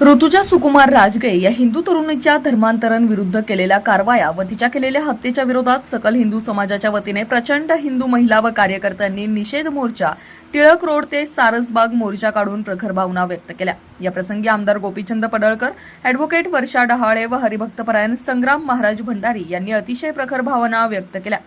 ऋतुजा सुकुमार राजगे या हिंदू तरुणीच्या धर्मांतरण विरुद्ध केलेल्या कारवाया व तिच्या केलेल्या हत्येच्या विरोधात सकल हिंदू समाजाच्या वतीने प्रचंड हिंदू महिला व कार्यकर्त्यांनी निषेध मोर्चा टिळक रोड ते सारसबाग मोर्चा काढून प्रखर भावना व्यक्त केल्या. या प्रसंगी आमदार गोपीचंद पडळकर अॅडव्होकेट वर्षा डहाळे व हरिभक्तपरायण संग्राम महाराज भंडारी यांनी अतिशय प्रखर भावना व्यक्त केल्या.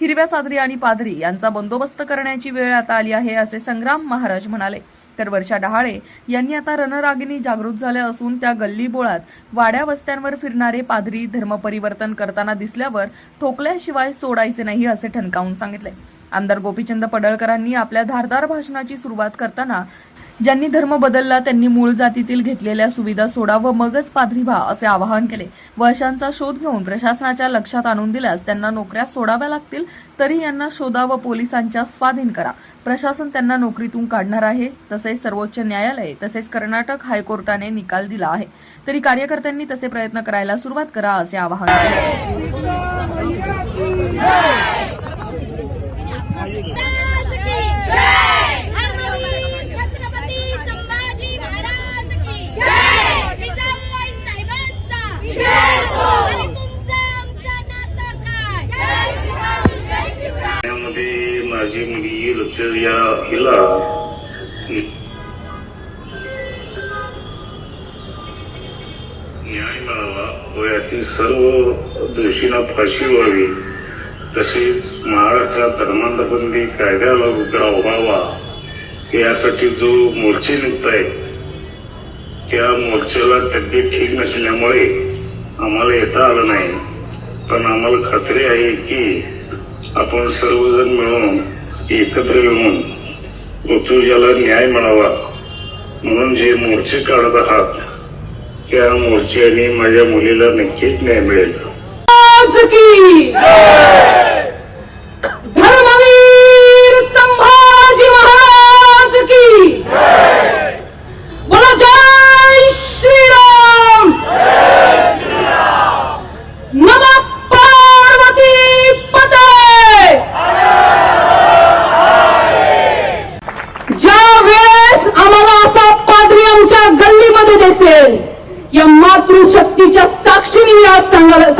हिरव्या चादरी आणि पादरी यांचा बंदोबस्त करण्याची वेळ आता आली आहे असे संग्राम महाराज म्हणाले. तर वर्षा डहाळे यांनी आता रणरागिनी जागृत झाल्या असून त्या गल्ली बोळात वाड्या वस्त्यांवर फिरणारे पादरी धर्मपरिवर्तन करताना दिसल्यावर ठोकल्याशिवाय सोडायचे नाही असे ठणकावून सांगितले. आमदार गोपीचंद पडळकरांनी आपल्या धारदार भाषणाची सुरुवात करताना ज्यांनी धर्म बदलला त्यांनी मूळ जातीतील घेतलेल्या सुविधा सोडा व मगच पाधरी व्हा असे आवाहन केले. व अशांचा शोध घेऊन प्रशासनाच्या लक्षात आणून दिल्यास त्यांना नोकऱ्या सोडाव्या लागतील तरी यांना शोधा व पोलिसांच्या स्वाधीन करा. प्रशासन त्यांना नोकरीतून काढणार आहे तसेच सर्वोच्च न्यायालय तसेच कर्नाटक हायकोर्टाने निकाल दिला आहे. तरी कार्यकर्त्यांनी तसे प्रयत्न करायला सुरुवात करा असे आवाहन केले. वयातील सर्व दोषींना फाशी व्हावी. तसेच महाराष्ट्रात धर्मांतरबंदी कायदा लागू करावा व्हावा यासाठी जो मोर्चे निघत आहेत त्या मोर्चाला तब्येत ठीक नसल्यामुळे आम्हाला येता आलं नाही. पण आम्हाला खात्री आहे की आपण सर्वजण मिळून एकत्र येऊन ऋतुजाला न्याय मिळावा. म्हणून जे मोर्चे काढत आहात त्या मोर्चाने माझ्या मुलीला नक्कीच न्याय मिळेल. महाराज ज्या! वेळेस आम्हाला असा पादरी आमच्या गल्लीमध्ये दिसेल या साक्षीने मी आज सांगायला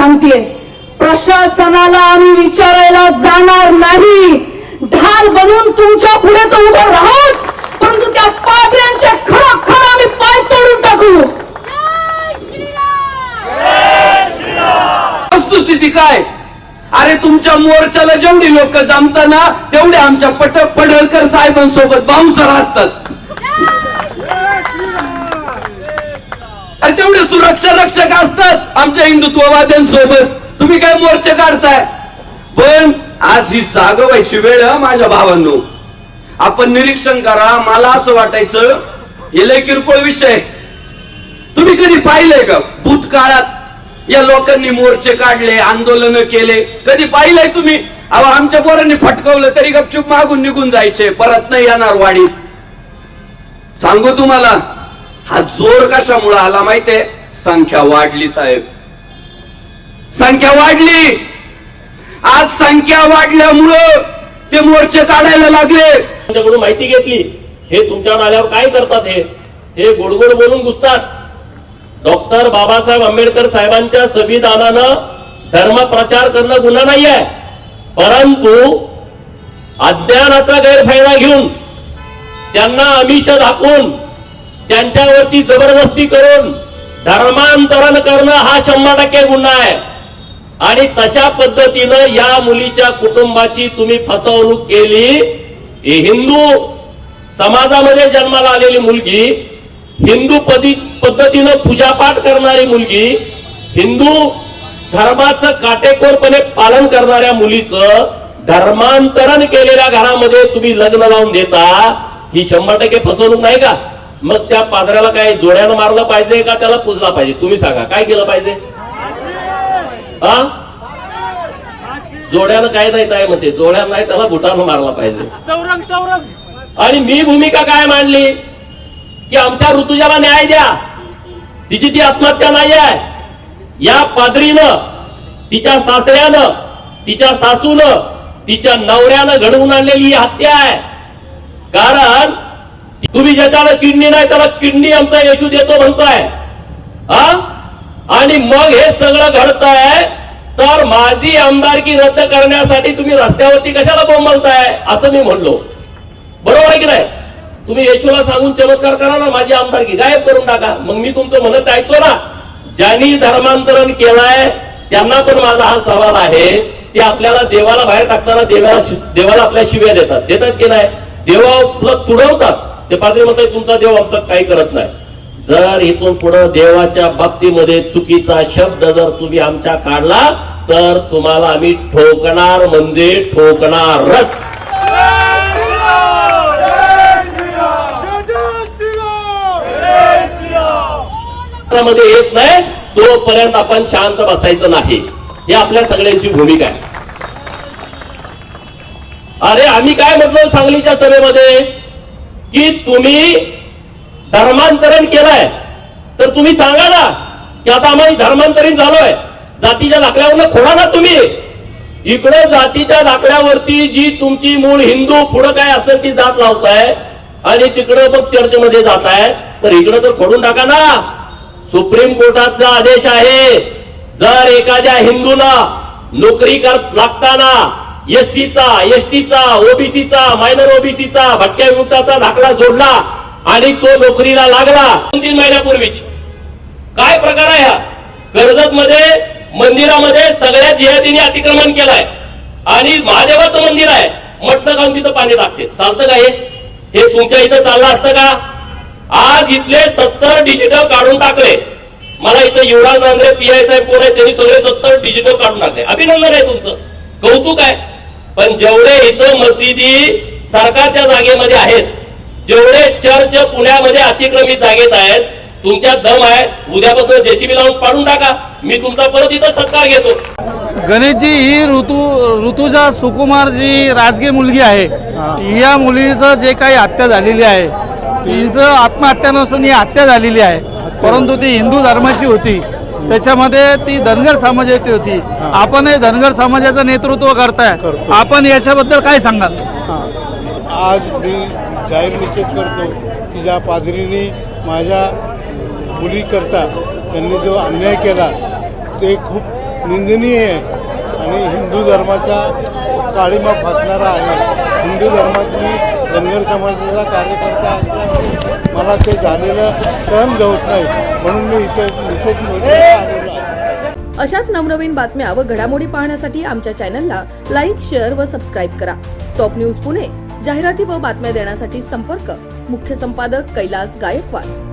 प्रशासनाला आम्ही विचारायला जाणार नाही. ढाल बनून तुमच्यापुढे तो उभं राहूच परंतु त्या पादऱ्यांच्या खरोखर आम्ही पाय तोडून टाकू. वस्तुस्थिती काय? अरे तुमच्या मोर्चाला जेवढी लोक जमताना तेवढे आमच्या पट पडळकर साहेबांसोबत बाउन्सर असतात अरे तेवढे रक्षक असतात आमच्या हिंदुत्ववाद्यांसोबत. तुम्ही काय मोर्चे काढताय? पण आज ही जागवायची वेळ माझ्या भावांनो. आपण निरीक्षण करा मला असं वाटायचं हे लय किरकोळ विषय तुम्ही कधी पाहिलंय का? भूतकाळात या लोकांनी मोर्चे काढले आंदोलन केले. कधी पाहिलंय तुम्ही? अहो आमच्या पोरांनी फटकवलं तरी गपचूप मागून निघून जायचे परत नाही येणार वाडी. सांगू तुम्हाला हा जोर कशामुळे आला माहितीये? संख्या वाढली साहेब. संख्या वाढली. आज संख्या वाढल्यामुळं ते मोर्चे काढायला लागले. त्यांच्याकडून माहिती घेतली. हे तुमच्यावर आल्यावर काय करतात हे? हे गोडगोड बोलून घुसतात. डॉक्टर बाबासाहेब आंबेडकर साहेबांच्या संविधानानं धर्म प्रचार करणं गुन्हा नाही आहे परंतु अज्ञानाचा गैरफायदा घेऊन त्यांना आमिष दाखवून त्यांच्यावरती जबरदस्ती करून धर्मांतरण करणं हा शंभर टक्के गुन्हा आहे. आणि तशा पद्धतीनं या मुलीच्या कुटुंबाची तुम्ही फसवणूक केली. ही हिंदू समाजामध्ये जन्माला आलेली मुलगी हिंदू पदी पद्धतीनं पूजापाठ करणारी मुलगी हिंदू धर्माचं काटेकोरपणे पालन करणाऱ्या मुलीचं धर्मांतरण केलेल्या घरामध्ये तुम्ही लग्न लावून देता ही शंभर टक्के फसवणूक नाही का? मग त्या पादऱ्याला काय जोड्यानं मारलं पाहिजे का त्याला पुजला पाहिजे? तुम्ही सांगा काय केलं पाहिजे? हा जोड्यानं काय नाही काय म्हणते जोड्यानं नाही त्याला बुटानं मारला पाहिजे. आणि मी भूमिका काय मांडली? की आमच्या ऋतुजाला न्याय द्या. तिची ती आत्महत्या नाही आहे. या पादरीनं तिच्या सासऱ्यानं तिच्या सासूनं तिच्या नवऱ्यानं घडवून आणलेली ही हत्या आहे. कारण तुम्ही ज्याच्याला किडनी नाही त्याला किडनी आमचा येशू देतो म्हणताय. हा? आणि मग हे सगळं घडतंय तर माझी आमदारकी रद्द करण्यासाठी तुम्ही रस्त्यावरती कशाला बोंबलताय असं मी म्हणलो. बरोबर आहे की नाही? तुम्ही येशूला सांगून चमत्कार करा ना माझी आमदारकी. गायब करून टाका. मग मी तुमचं म्हणत ऐकतो ना ज्यांनी धर्मांतरण केलंय त्यांना पण माझा हा सवाल आहे ते आपल्याला देवाला बाहेर टाकताना देवाला देवाला आपल्या शिव्या देतात. देतात की नाही? देवाला तुडवतात. ते पात्री म्हणतात तुमचा देव आमचं काही करत नाही. जर इथून पुढे देवाच्या बाबतीमध्ये चुकीचा शब्द जर तुम्ही आमच्या काढला तर तुम्हाला आम्ही ठोकणार म्हणजे ठोकणारच. मध्ये येत नाही तोपर्यंत आपण शांत बसायचं नाही. ही आपल्या सगळ्यांची भूमिका आहे. अरे आम्ही काय म्हटलो सांगलीच्या सभेमध्ये? की तुम्ही धर्मांतरण केलंय तर तुम्ही सांगा ना की आता आम्ही धर्मांतरित झालोय. जातीच्या दाखल्यावर खोडा ना तुम्ही. इकडं जातीच्या दाखल्यावरती जी तुमची मूळ हिंदू पुढं काय असेल ती जात लावताय आणि तिकडं मग चर्चमध्ये आहे तर इकडं तर खोडून टाका ना. सुप्रीम कोर्टाचा आदेश आहे जर एखाद्या हिंदूला नोकरी कर लागताना एससीचा एसटीचा ओबीसीचा मायनर ओबीसीचा भटक्या विमुक्ताचा दाखला जोडला आणि तो नोकरीला लागला. दोन तीन महिन्यापूर्वीच. काय प्रकार आहे हा? कर्जत मध्ये मंदिरामध्ये सगळ्या जिहादीने अतिक्रमण केलंय. आणि महादेवाचं मंदिर आहे. मटण खाऊन तिथं पाणी टाकते. चालतं का हे? हे तुमच्या इथं चाललं असतं का? आज इथले सत्तर डिजिटल काढून टाकले. मला इथं युवराज नांद्रे पी आय साहेब कोण आहे त्यांनी सगळे सत्तर डिजिटल काढून टाकले. अभिनंदन आहे तुमचं. कौतुक आहे. पण जेवढे इथं मशिदी सरकारच्या जागेमध्ये आहेत जेवढे चर्च पुण्यामध्ये अतिक्रमित जागेत आहेत तुमच्या दम आहे उद्यापासून जेसीबी लावून पाडून टाका. मी तुमचा परत इथं सत्कार घेतो. गणेशजी ही ऋतू ऋतुजा सुकुमार जी राजकीय मुलगी आहे. या मुलीचं जे काही हत्या झालेली आहे हिचं आत्महत्या नसून ही हत्या झालेली आहे. परंतु ती हिंदू धर्माची होती. त्याच्यामध्ये ती धनगर समाजाची होती. आपण हे धनगर समाजाचं नेतृत्व करताय. आपण याच्याबद्दल काय सांगाल? आज मी जाहीर निश्चित करतो की ज्या पादरीने माझ्या मुलीकरता त्यांनी जो अन्याय केला ते खूप निंदनीय आहे आणि हिंदू धर्माच्या काळीमा फासणारा आहे. हिंदू धर्मात मी धनगर समाजाचा कार्यकर्ता असल्यामुळे मला ते झालेलं सहन होत नाही. म्हणून मी इथे विशेष अशाच नवनवीन बातम्या व घडामोडी पाहण्यासाठी आमच्या चॅनलला लाईक शेअर व सबस्क्राईब करा. टॉप न्यूज पुणे जाहिराती व बातम्या देण्यासाठी संपर्क. मुख्य संपादक कैलास गायकवाड.